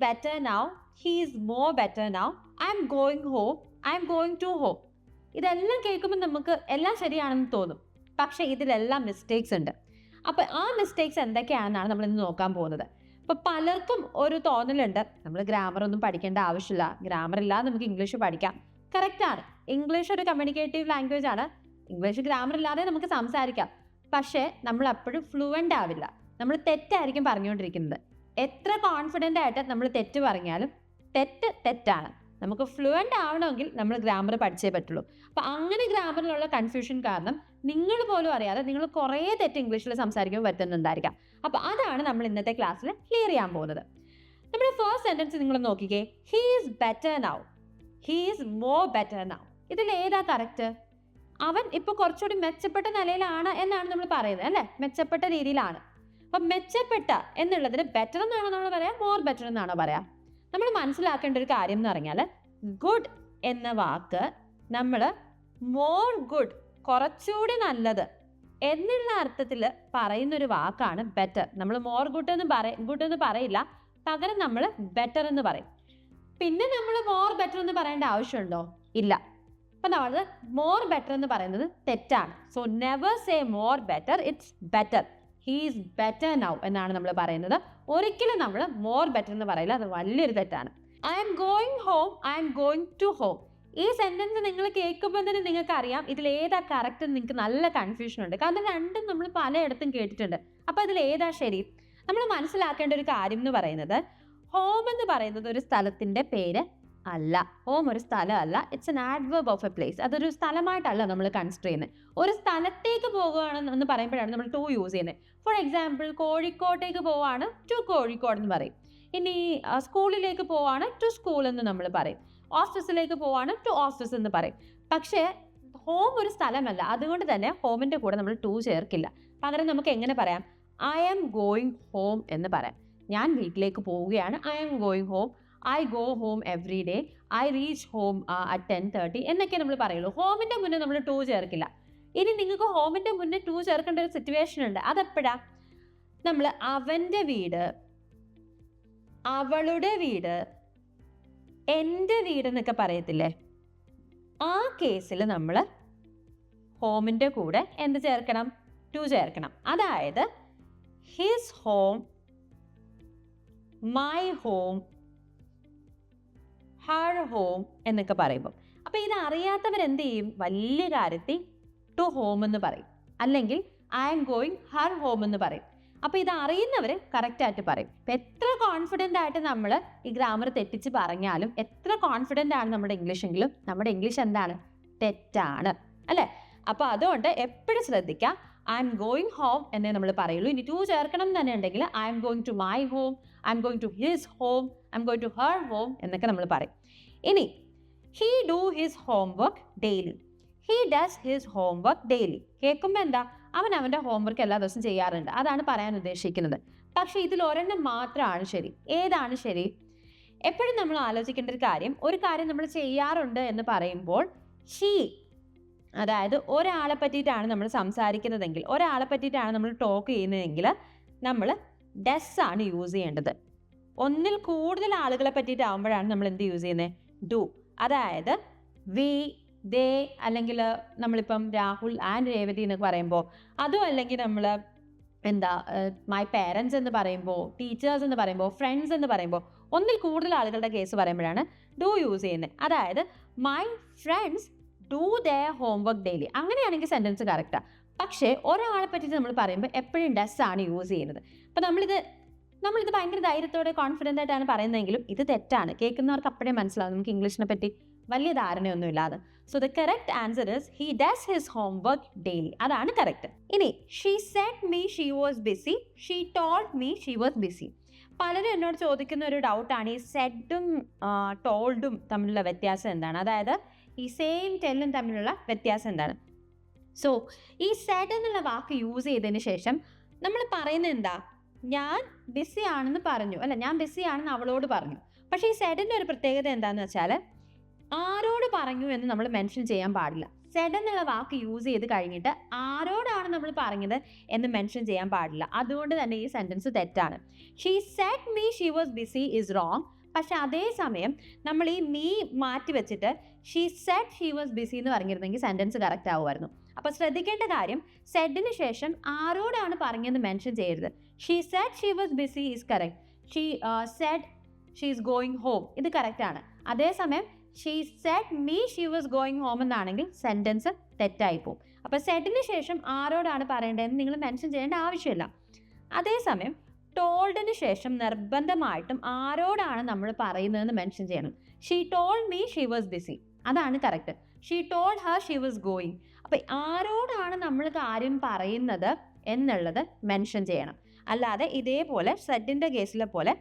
Better now. He is more better now I am going home I am going to home ഇതെല്ലാം കേൾക്കുമ്പോൾ നമുക്ക് എല്ലാം ശരിയാണെന്ന് തോന്നും. പക്ഷേ ഇതിലെല്ലാം മിസ്റ്റേക്സ് ഉണ്ട്. അപ്പോൾ ആ മിസ്റ്റേക്സ് എന്തൊക്കെയാണെന്നാണ് നമ്മൾ ഇന്ന് നോക്കാൻ പോകുന്നത്. അപ്പോൾ പലർക്കും ഒരു തോന്നലുണ്ട്. നമ്മൾ ഗ്രാമർ ഒന്നും പഠിക്കേണ്ട ആവശ്യമില്ല. ഗ്രാമർ ഇല്ലാതെ നമുക്ക് ഇംഗ്ലീഷ് പഠിക്കാം. കറക്റ്റാണ് ഇംഗ്ലീഷ് ഒരു കമ്മ്യൂണിക്കേറ്റീവ് ലാംഗ്വേജ് ആണ്. ഇംഗ്ലീഷ് ഗ്രാമർ ഇല്ലാതെ നമുക്ക് സംസാരിക്കാം. പക്ഷേ നമ്മൾ അപ്പോഴും ഫ്ലുവന്റ് ആവില്ല. നമ്മൾ തെറ്റായിരിക്കും പറഞ്ഞുകൊണ്ടിരിക്കുന്നത്. എത്ര കോൺഫിഡന്റ് ആയിട്ട് നമ്മൾ തെറ്റ് പറഞ്ഞാലും തെറ്റ് തെറ്റാണ്. നമുക്ക് ഫ്ലുവന്റ് ആവണമെങ്കിൽ നമ്മൾ ഗ്രാമർ പഠിച്ചേ പറ്റുള്ളൂ. അപ്പം അങ്ങനെ ഗ്രാമറിലുള്ള കൺഫ്യൂഷൻ കാരണം നിങ്ങൾ പോലും അറിയാതെ നിങ്ങൾ കുറേ തെറ്റ് ഇംഗ്ലീഷിൽ സംസാരിക്കുമ്പോൾ പറ്റുന്നുണ്ടായിരിക്കാം അപ്പോൾ അതാണ് നമ്മൾ ഇന്നത്തെ ക്ലാസ്സിൽ ക്ലിയർ ചെയ്യാൻ പോകുന്നത്. നമ്മുടെ ഫസ്റ്റ് സെന്റൻസ് നിങ്ങൾ നോക്കിക്കേ. He is better now he is more better now ഇതിൽ ഏതാ കറക്റ്റ് അവൻ ഇപ്പോൾ കുറച്ചുകൂടി മെച്ചപ്പെട്ട നിലയിലാണ് എന്നാണ് നമ്മൾ പറയുന്നത് അല്ലേ? മെച്ചപ്പെട്ട രീതിയിലാണ്. അപ്പം മെച്ചപ്പെട്ട എന്നുള്ളതിന് ബെറ്റർ എന്നാണോ നമ്മൾ പറയാം? മോർ ബെറ്റർ എന്നാണോ പറയാം? നമ്മൾ മനസ്സിലാക്കേണ്ട ഒരു കാര്യം എന്ന് പറഞ്ഞാൽ ഗുഡ് എന്ന വാക്ക് നമ്മൾ മോർ ഗുഡ് കുറച്ചുകൂടി നല്ലത് എന്നുള്ള അർത്ഥത്തിൽ പറയുന്ന ഒരു വാക്കാണ് ബെറ്റർ നമ്മൾ മോർ ഗുഡ് എന്ന് പറയ ഗുഡ് എന്ന് പറയില്ല. പകരം നമ്മൾ ബെറ്റർ എന്ന് പറയും. പിന്നെ നമ്മൾ മോർ ബെറ്റർ എന്ന് പറയേണ്ട ആവശ്യമുണ്ടോ? ഇല്ല. അപ്പം നമ്മൾ മോർ ബെറ്റർ എന്ന് പറയുന്നത് തെറ്റാണ്. So never say more better it's better he's better now എന്നാണ് നമ്മൾ പറയുന്നത്. ഒരിക്കലും നമ്മൾ മോർ ബെറ്റർ എന്ന് പറയില്ല. അത് വലിയൊരു തെറ്റാണ്. I am going home I am going to home ഈ സെന്റൻസ് നിങ്ങൾ കേൾക്കുമ്പോൾ തന്നെ നിങ്ങൾക്ക് അറിയാം ഇതിൽ ഏതാ കറക്റ്റ് നിങ്ങൾക്ക് നല്ല കൺഫ്യൂഷൻ ഉണ്ട്. കാരണം രണ്ടും നമ്മൾ പലയിടത്തും കേട്ടിട്ടുണ്ട്. അപ്പോൾ അതിൽ ഏതാ ശരി? നമ്മൾ മനസ്സിലാക്കേണ്ട ഒരു കാര്യം എന്ന് പറയുന്നത് ഹോം എന്ന് പറയുന്നത് ഒരു സ്ഥലത്തിന്റെ പേര് അല്ല. ഹോം ഒരു സ്ഥലമല്ല. It's an adverb of a place അതൊരു സ്ഥലമായിട്ടല്ല നമ്മൾ കൺസിഡർ ചെയ്യുന്നത്. ഒരു സ്ഥലത്തേക്ക് പോകുകയാണ് എന്ന് പറയുമ്പോഴാണ് നമ്മൾ ടു യൂസ് ചെയ്യുന്നത്. ഫോർ എക്സാമ്പിൾ കോഴിക്കോട്ടേക്ക് പോവാണ് ടു കോഴിക്കോട് എന്ന് പറയും. ഇനി സ്കൂളിലേക്ക് പോവാണ് ടു സ്കൂൾ എന്ന് നമ്മൾ പറയും. ഓഫീസിലേക്ക് പോവാണ് ടു ഓഫീസ് എന്ന് പറയും. പക്ഷേ ഹോം ഒരു സ്ഥലമല്ല. അതുകൊണ്ട് തന്നെ ഹോമിന്റെ കൂടെ നമ്മൾ ടു ചേർക്കില്ല. പകരം നമുക്ക് എങ്ങനെ പറയാം? ഐ ആം ഗോയിങ് ഹോം എന്ന് പറയാം. ഞാൻ വീട്ടിലേക്ക് പോവുകയാണ്. I am going home I go home every day I reach home at ten thirty എന്നൊക്കെ നമ്മൾ പറയുള്ളൂ. ഹോമിന്റെ മുന്നേ നമ്മൾ ടു ചേർക്കില്ല. ഇനി നിങ്ങൾക്ക് ഹോമിന്റെ മുന്നേ ടു ചേർക്കേണ്ട ഒരു സിറ്റുവേഷൻ ഉണ്ട്. അതെപ്പോഴാ? നമ്മൾ അവന്റെ വീട് അവളുടെ വീട് എന്റെ വീട് എന്നൊക്കെ പറയത്തില്ലേ? ആ കേസിൽ നമ്മൾ ഹോമിന്റെ കൂടെ എന്ത് ചേർക്കണം? ടു ചേർക്കണം. അതായത് his home my home her home എന്നൊക്കെ പറയുമ്പോൾ അപ്പോൾ ഇത് അറിയാത്തവർ എന്ത് ചെയ്യും വലിയ കാര്യത്തിൽ ടു ഹോം എന്ന് പറയും. അല്ലെങ്കിൽ I am going her home എന്ന് പറയും. അപ്പോൾ ഇത് അറിയുന്നവർ കറക്റ്റായിട്ട് പറയും. ഇപ്പം എത്ര കോൺഫിഡന്റ് ആയിട്ട് നമ്മൾ ഈ ഗ്രാമർ തെറ്റിച്ച് പറഞ്ഞാലും എത്ര കോൺഫിഡന്റ് ആണ് നമ്മുടെ ഇംഗ്ലീഷ് എങ്കിലും നമ്മുടെ ഇംഗ്ലീഷ് എന്താണ്? തെറ്റാണ്. അല്ലേ? അപ്പോൾ അതുകൊണ്ട് എപ്പോഴും ശ്രദ്ധിക്കുക ഐ എം ഗോയിങ് ഹോം എന്നേ നമ്മൾ പറയുള്ളൂ. ഇനി ടു ചേർക്കണം തന്നെ ഉണ്ടെങ്കിൽ I am going to my home I am going to his home I am going to her home എന്നൊക്കെ നമ്മൾ പറയും. ഇനി he do his homework daily he does his homework daily കേൾക്കുമ്പോൾ എന്താ? അവൻ അവന്റെ ഹോംവർക്ക് എല്ലാ ദിവസവും ചെയ്യാറുണ്ട്. അതാണ് പറയാൻ ഉദ്ദേശിക്കുന്നത്. പക്ഷേ ഇതിൽ ഒരെണ്ണം മാത്രമാണ് ശരി. ഏതാണ് ശരി? എപ്പോഴും നമ്മൾ ആലോചിക്കേണ്ട ഒരു കാര്യം ഒരു കാര്യം നമ്മൾ ചെയ്യാറുണ്ട് എന്ന് പറയുമ്പോൾ ഹി അതായത് ഒരാളെ പറ്റിയിട്ടാണ് നമ്മൾ സംസാരിക്കുന്നതെങ്കിൽ ഒരാളെ പറ്റിയിട്ടാണ് നമ്മൾ ടോക്ക് ചെയ്യുന്നതെങ്കിൽ നമ്മൾ ഡസ് ആണ് യൂസ് ചെയ്യേണ്ടത്. ഒന്നിൽ കൂടുതൽ ആളുകളെ പറ്റിയിട്ടാവുമ്പോഴാണ് നമ്മൾ എന്ത് യൂസ് ചെയ്യുന്നത് ഡു അതായത് വി ദേ അല്ലെങ്കിൽ നമ്മളിപ്പം രാഹുൽ ആൻഡ് രേവതി എന്ന് പറയുമ്പോൾ അതും അല്ലെങ്കിൽ നമ്മൾ എന്താ മൈ പേരൻസ് എന്ന് പറയുമ്പോൾ ടീച്ചേഴ്സ് എന്ന് പറയുമ്പോൾ ഫ്രണ്ട്സ് എന്ന് പറയുമ്പോൾ ഒന്നിൽ കൂടുതൽ ആളുകളുടെ കേസ് പറയുമ്പോഴാണ് ഡു യൂസ് ചെയ്യുന്നത്. അതായത് my friends do the homework daily അങ്ങനെയാണെങ്കിൽ സെന്റൻസ് കറക്റ്റാണ് പക്ഷേ ഒരാളെ പറ്റിയിട്ട് നമ്മൾ പറയുമ്പോൾ എപ്പോഴും ഡസ് ആണ് യൂസ് ചെയ്യുന്നത്. അപ്പം നമ്മളിത് നമ്മളിത് ഭയങ്കര ധൈര്യത്തോടെ കോൺഫിഡന്റ് ആയിട്ടാണ് പറയുന്നതെങ്കിലും ഇത് തെറ്റാണ്. കേൾക്കുന്നവർക്ക് അപ്പോഴേ മനസ്സിലാവും നമുക്ക് ഇംഗ്ലീഷിനെ പറ്റി വലിയ ധാരണയൊന്നും ഇല്ലാതെ so the correct answer is he does his home work daily അതാണ് കറക്റ്റ് ഇനി she said me she was busy she told me she was busy പലരും എന്നോട് ചോദിക്കുന്ന ഒരു ഡൗട്ടാണ് ഈ സെഡും ടോൾഡും തമ്മിലുള്ള വ്യത്യാസം എന്താണ്? അതായത് ഈ സെയിം ടെല്ലും തമ്മിലുള്ള വ്യത്യാസം എന്താണ്? സോ ഈ സെഡ് എന്നുള്ള വാക്ക് യൂസ് ചെയ്തതിന് ശേഷം നമ്മൾ പറയുന്നത് എന്താ? ഞാൻ ബിസി ആണെന്ന് പറഞ്ഞു. അല്ല ഞാൻ ബിസി ആണെന്ന് അവളോട് പറഞ്ഞു. പക്ഷേ ഈ സെഡന്റെ ഒരു പ്രത്യേകത എന്താണെന്ന് വെച്ചാൽ ആരോട് പറഞ്ഞു എന്ന് നമ്മൾ മെൻഷൻ ചെയ്യാൻ പാടില്ല. സെഡ് എന്നുള്ള വാക്ക് യൂസ് ചെയ്ത് കഴിഞ്ഞിട്ട് ആരോടാണ് നമ്മൾ പറഞ്ഞത് എന്ന് മെൻഷൻ ചെയ്യാൻ പാടില്ല. അതുകൊണ്ട് തന്നെ ഈ സെന്റൻസ് തെറ്റാണ്. She said me she was busy is wrong പക്ഷെ അതേസമയം നമ്മൾ ഈ മീ മാറ്റി വെച്ചിട്ട് she said she was busy എന്ന് പറഞ്ഞിരുന്നെങ്കിൽ സെന്റൻസ് കറക്റ്റ് ആവുമായിരുന്നു. അപ്പോൾ ശ്രദ്ധിക്കേണ്ട കാര്യം സെഡിന് ശേഷം ആരോടാണ് പറഞ്ഞതെന്ന് മെൻഷൻ ചെയ്യരുത്. She said she was busy is correct she said she is going home ഇത് കറക്റ്റ് ആണ്. അതേസമയം she said me she was going home എന്നാണെങ്കിൽ സെന്റൻസ് തെറ്റായി പോകും അപ്പോൾ സെഡിന് ശേഷം ആരോടാണ് പറയേണ്ടതെന്ന് നിങ്ങൾ മെൻഷൻ ചെയ്യേണ്ട ആവശ്യമില്ല. അതേസമയം ടോൾഡിന് ശേഷം നിർബന്ധമായിട്ടും ആരോടാണ് നമ്മൾ പറയുന്നതെന്ന് മെൻഷൻ ചെയ്യണം. She told me she was busy അതാണ് correct she told her she was going അപ്പോൾ ആരോടാണ് നമ്മൾ കാര്യം പറയുന്നത് എന്നുള്ളത് മെൻഷൻ ചെയ്യണം. അല്ലാതെ ഇതേപോലെ സെഡിന്റെ കേസിലെ പോലെ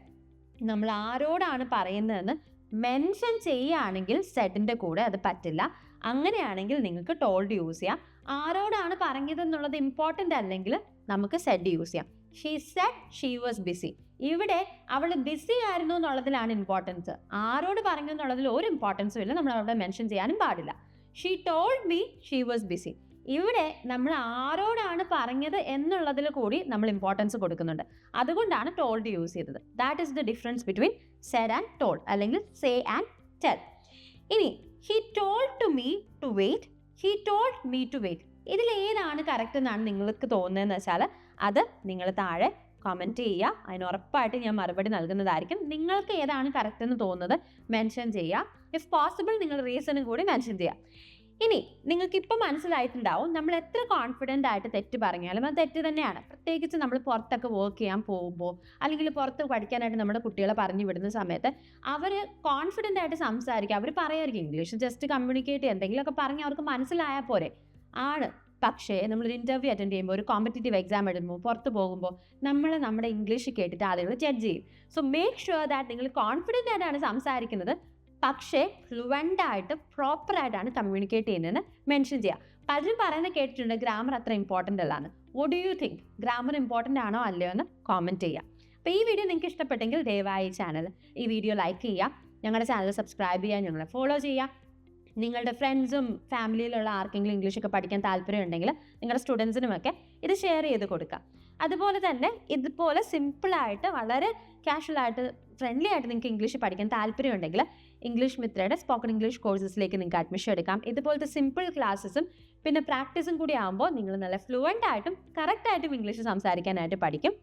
നമ്മൾ ആരോടാണ് പറയുന്നതെന്ന് മെൻഷൻ ചെയ്യുകയാണെങ്കിൽ സെഡിന്റെ കൂടെ അത് പറ്റില്ല. അങ്ങനെയാണെങ്കിൽ നിങ്ങൾക്ക് ടോൾഡ് യൂസ് ചെയ്യാം. ആരോടാണ് പറഞ്ഞതെന്നുള്ളത് ഇമ്പോർട്ടന്റ് അല്ലെങ്കിൽ നമുക്ക് സെഡ് യൂസ് ചെയ്യാം. She said she was busy ഇവിടെ അവൾ ബിസി ആയിരുന്നു എന്നുള്ളതിലാണ് ഇമ്പോർട്ടൻസ് ആരോട് പറഞ്ഞു എന്നുള്ളതിൽ ഒരു ഇമ്പോർട്ടൻസും ഇല്ല. നമ്മൾ അവിടെ മെൻഷൻ ചെയ്യാനും പാടില്ല. She told me she was busy ഇവിടെ നമ്മൾ ആരോടാണ് പറഞ്ഞത് എന്നുള്ളതിൽ കൂടി നമ്മൾ ഇമ്പോർട്ടൻസ് കൊടുക്കുന്നുണ്ട്. അതുകൊണ്ടാണ് ടോൾഡ് യൂസ് ചെയ്തത്. That is the difference between said and told അല്ലെങ്കിൽ സേ ആൻഡ് ടെൽ ഇനി he told to me to wait he told me to wait ഇതിൽ ഏതാണ് കറക്റ്റ് എന്നാണ് നിങ്ങൾക്ക് തോന്നുന്നതെന്ന് വെച്ചാൽ അത് നിങ്ങൾ താഴെ കമന്റ് ചെയ്യുക. അതിന് ഉറപ്പായിട്ട് ഞാൻ മറുപടി നൽകുന്നതായിരിക്കും. നിങ്ങൾക്ക് ഏതാണ് കറക്റ്റ് എന്ന് തോന്നുന്നത് മെൻഷൻ ചെയ്യുക. ഇഫ് പോസിബിൾ നിങ്ങൾ റീസണും കൂടി മെൻഷൻ ചെയ്യുക. ഇനി നിങ്ങൾക്ക് ഇപ്പം മനസ്സിലായിട്ടുണ്ടാവും നമ്മൾ എത്ര കോൺഫിഡന്റ് ആയിട്ട് തെറ്റ് പറഞ്ഞാലും അത് തെറ്റ് തന്നെയാണ്. പ്രത്യേകിച്ച് നമ്മൾ പുറത്തൊക്കെ വർക്ക് ചെയ്യാൻ പോകുമ്പോൾ അല്ലെങ്കിൽ പുറത്ത് പഠിക്കാനായിട്ട് നമ്മുടെ കുട്ടികളെ പറഞ്ഞു വിടുന്ന സമയത്ത് അവർ കോൺഫിഡന്റ് ആയിട്ട് സംസാരിക്കുക അവർ പറയായിരിക്കും ഇംഗ്ലീഷ് ജസ്റ്റ് കമ്മ്യൂണിക്കേറ്റ് ചെയ്യുക എന്തെങ്കിലുമൊക്കെ പറഞ്ഞ് അവർക്ക് മനസ്സിലായാൽ പോരെ. ആണ്. പക്ഷേ നമ്മളൊരു ഇന്റർവ്യൂ അറ്റൻഡ് ചെയ്യുമ്പോൾ ഒരു കോമ്പറ്റേറ്റീവ് എക്സാം എഴുതുമ്പോൾ പുറത്ത് പോകുമ്പോൾ നമ്മൾ നമ്മുടെ ഇംഗ്ലീഷ് കേട്ടിട്ട് ആളുകൾ ജഡ്ജ് ചെയ്യും. സോ മേക്ക് ഷുവർ ദാറ്റ് നിങ്ങൾ കോൺഫിഡന്റ് ആയിട്ടാണ് സംസാരിക്കുന്നത്. പക്ഷേ ഫ്ലുവന്റ് ആയിട്ട് പ്രോപ്പറായിട്ടാണ് കമ്മ്യൂണിക്കേറ്റ് ചെയ്യുന്നതെന്ന് മെൻഷൻ ചെയ്യുക പലരും പറയുന്നത് കേട്ടിട്ടുണ്ട് ഗ്രാമർ അത്ര ഇമ്പോർട്ടന്റ് അല്ലാന്ന്. What do you think grammar important ആണോ അല്ലയോ എന്ന് കോമന്റ് ചെയ്യുക അപ്പോൾ ഈ വീഡിയോ നിങ്ങൾക്ക് ഇഷ്ടപ്പെട്ടെങ്കിൽ ദയവായി ചാനൽ ഈ വീഡിയോ ലൈക്ക് ചെയ്യുക ഞങ്ങളുടെ ചാനൽ സബ്സ്ക്രൈബ് ചെയ്യുക ഞങ്ങളെ ഫോളോ ചെയ്യുക നിങ്ങളുടെ ഫ്രണ്ട്സും ഫാമിലിയിലുള്ള ആർക്കെങ്കിലും ഇംഗ്ലീഷൊക്കെ പഠിക്കാൻ താല്പര്യമുണ്ടെങ്കിൽ നിങ്ങളുടെ സ്റ്റുഡൻസിനുമൊക്കെ ഇത് ഷെയർ ചെയ്ത് കൊടുക്കുക. അതുപോലെ തന്നെ ഇതുപോലെ സിമ്പിളായിട്ട് വളരെ കാഷ്വലായിട്ട് ഫ്രണ്ട്ലി ആയിട്ട് നിങ്ങൾക്ക് ഇംഗ്ലീഷ് പഠിക്കാൻ താല്പര്യമുണ്ടെങ്കിൽ ഇംഗ്ലീഷ് മിത്രയുടെ സ്പോക്കൺ ഇംഗ്ലീഷ് കോഴ്സസിലേക്ക് നിങ്ങൾക്ക് അഡ്മിഷൻ എടുക്കാം. ഇതുപോലത്തെ സിമ്പിൾ ക്ലാസ്സസും പിന്നെ പ്രാക്ടീസും കൂടി ആകുമ്പോൾ നിങ്ങൾ നല്ല ഫ്ലുവന്റ് ആയിട്ടും കറക്റ്റായിട്ടും ഇംഗ്ലീഷ് സംസാരിക്കാനായിട്ട് പഠിക്കും.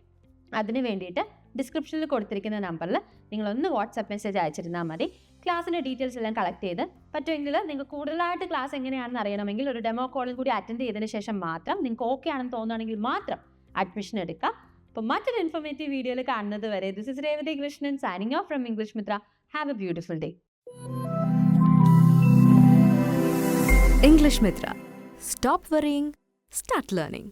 അതിന് വേണ്ടിയിട്ട് ഡിസ്ക്രിപ്ഷനിൽ കൊടുത്തിരിക്കുന്ന നമ്പറിൽ നിങ്ങളൊന്ന് വാട്സപ്പ് മെസ്സേജ് അയച്ചിരുന്നാൽ മതി. ക്ലാസ്സിന്റെ ഡീറ്റെയിൽസ് എല്ലാം കളക്ട് ചെയ്ത് പറ്റുമെങ്കിൽ നിങ്ങൾക്ക് കൂടുതലായിട്ട് ക്ലാസ് എങ്ങനെയാണെന്ന് അറിയണമെങ്കിൽ ഒരു ഡെമോ കോളിൽ കൂടി അറ്റൻഡ് ചെയ്തതിന് ശേഷം മാത്രം നിങ്ങൾക്ക് ഓക്കെ ആണെന്ന് തോന്നുകയാണെങ്കിൽ മാത്രം അഡ്മിഷൻ എടുക്കുക അപ്പോൾ മറ്റൊരു ഇൻഫോർമേറ്റീവ് വീഡിയോയിൽ കാണുന്നത് വരെ this is Revathi Krishnan signing off from English Mitra have a beautiful day English Mitra. Stop worrying, start learning.